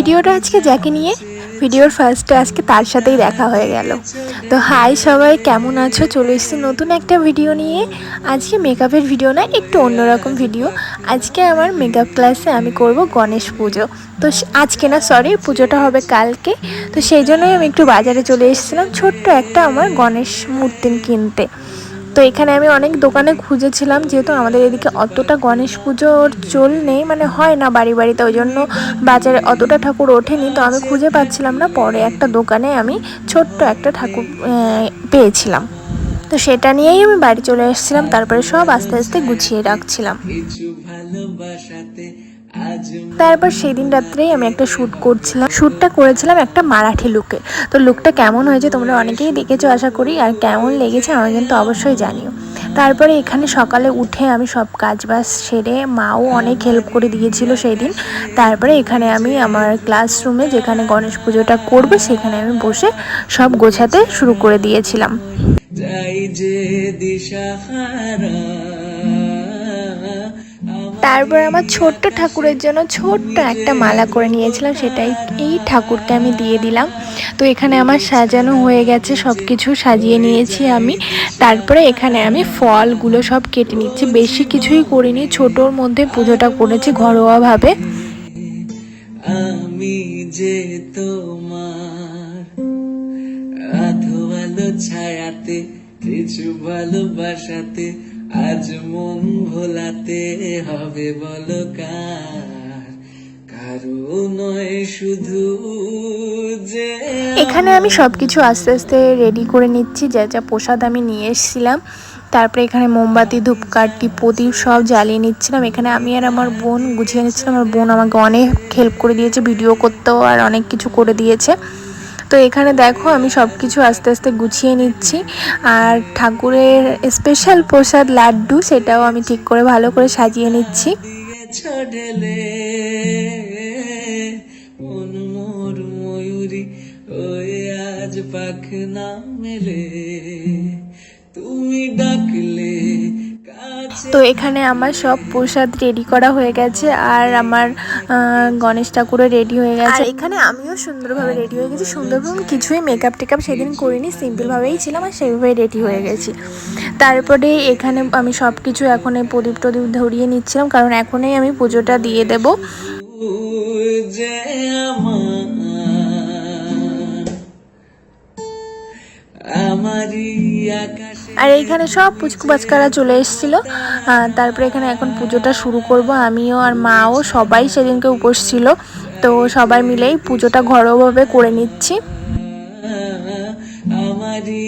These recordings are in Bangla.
ভিডিওটা আজকে যাকে নিয়ে, ভিডিওর ফার্স্টে আজকে তার সাথেই দেখা হয়ে গেল। তো হাই সবাই, কেমন আছো? চলে এসেছি নতুন একটা ভিডিও নিয়ে। আজকে মেকআপের ভিডিও না, একটু অন্যরকম ভিডিও আজকে আমার মেকআপ ক্লাসে আমি করব গণেশ পুজো। তো আজকে না সরি পুজোটা হবে কালকে। তো সেই জন্যই আমি একটু বাজারে চলে এসেছিলাম, ছোট্ট একটা আমার গণেশ মূর্তি কিনতে। তো এখানে আমি অনেক দোকানে খুঁজেছিলাম, যেহেতু আমাদের এদিকে অতটা গণেশ পুজোর চল নেই মানে হয় না বাড়ি বাড়িতে, ওই জন্য বাজারে অতটা ঠাকুর ওঠেনি, তো আমি খুঁজে পাচ্ছিলাম না, পরে একটা দোকানে আমি ছোট্ট একটা ঠাকুর পেয়েছিলাম। তো সেটা নিয়েই আমি বাড়ি চলে এসেছিলাম, তারপরে সব আস্তে আস্তে গুছিয়ে রাখছিলাম। তারপর সেই দিন রাত্রেই আমি একটা শ্যুট করছিলাম। শ্যুটটা করেছিলাম একটা মারাঠি লুকে তো লুকটা কেমন হয়েছে তোমরা অনেকেই দেখেছ, আশা করি, আর কেমন লেগেছে আমাকে কিন্তু অবশ্যই জানিও। তারপরে এখানে সকালে উঠে আমি সব কাজ বাজ সেরে মাও অনেক হেল্প করে দিয়েছিল সেই দিন। তারপরে এখানে আমি আমার ক্লাসরুমে যেখানে গণেশ পুজোটা করব, সেখানে আমি বসে সব গোছাতে শুরু করে দিয়েছিলাম। তারপর আমার ছোট্ট ঠাকুরের জন্য ছোট্ট একটা মালা করে নিয়েছিলাম, সেটাই এই ঠাকুরকে আমি দিয়ে দিলাম। তো এখানে আমার সাজানো হয়ে গেছে সব কিছু সাজিয়ে নিয়েছি আমি। তারপরে এখানে আমি ফলগুলো সব কেটে নিচ্ছি, বেশি কিছুই করিনি, ছোটোর মধ্যে পুজোটা করেছি ঘরোয়াভাবে। আমি যে তোমার আধো আলো ছায়াতে কিছু ভালোবাসাতে আজ মন ভোলাতে হবে বলো কার কারও নয় শুধু যে এখানে আমি সব কিছু আস্তে আস্তে রেডি করে নিচ্ছি যা যা প্রসাদ আমি নিয়ে এসেছিলাম। তারপরে এখানে মোমবাতি ধূপকাঠি প্রদীপ সব জ্বালিয়ে নিচ্ছিলাম। এখানে আমি আর আমার বোন গুছিয়ে নিচ্ছিলাম। আমার বোন আমাকে অনেক হেল্প করে দিয়েছে ভিডিও করতেও আর অনেক কিছু করে দিয়েছে। তো এখানে দেখো আমি সব কিছু আস্তে আস্তে গুছিয়ে নিচ্ছি। আর ঠাকুরের স্পেশাল প্রসাদ লাড্ডু সেটাও আমি ঠিক করে ভালো করে সাজিয়ে নিচ্ছি। আজ পাখ মেলে তুমি ডাকলে তো এখানে আমার সব প্রসাদ রেডি করা হয়ে গেছে আর আমার গণেশ ঠাকুরও রেডি হয়ে গেছে। এখানে আমিও সুন্দরভাবে রেডি হয়ে গেছি। সুন্দরভাবে কিছুই মেকআপ টেকআপ সেদিন করিনি সিম্পলভাবেই ছিলাম আর সেইভাবে রেডি হয়ে গেছি। তারপরে এখানে আমি সব কিছু এখন এই প্রদীপ টদীপ ধরিয়ে নিচ্ছিলাম কারণ এখনই আমি পুজোটা দিয়ে দেবো। যে আমার আর এইখানে সব পুচকু বাচ্চারা চলে এসেছিল। তারপরে এখানে এখন পুজোটা শুরু করব। আমিও আর মাও সবাই সেদিনকে উপোস ছিল। তো সবাই মিলেই পুজোটা ঘরোয়াভাবে করে নিচ্ছি। আমারই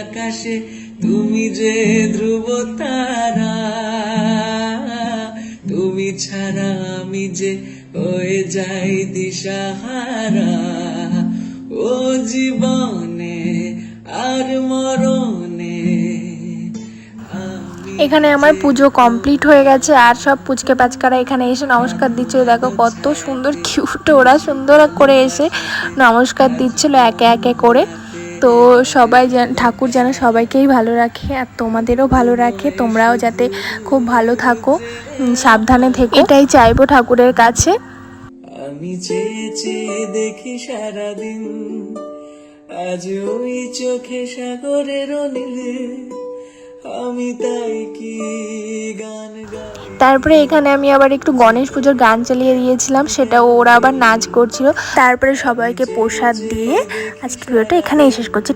আকাশে তুমি যে ধ্রুব তারা তুমি ছাড়া আমি যে হয়ে যাই দিশাহারা। ও জীবনে এখানে আমার পুজো কমপ্লিট হয়ে গেছে, আর সব পুচকে পাচকারা এখানে এসে নমস্কার দিচ্ছিল দেখো কত সুন্দর কিউট ওরা সুন্দর করে এসে নমস্কার দিচ্ছিল একে একে করে। তো সবাই ঠাকুর যেন সবাইকেই ভালো রাখে, আর তোমাদেরও ভালো রাখে, তোমরাও যাতে খুব ভালো থাকো সাবধানে থেকে। এটাই চাইব ঠাকুরের কাছে। আমি চেয়ে চেয়ে দেখি সারাদিন আজ ওই চোখে সাগরের নীলে, আমি তাই কি গান তারপরে এখানে আমি আবার একটু গণেশ পুজোর গান চালিয়ে দিয়েছিলাম সেটা ওরা আবার নাচ করছিল। তারপরে সবাইকে প্রসাদ দিয়ে আজকে ভিডিওটা এখানেই শেষ করছি।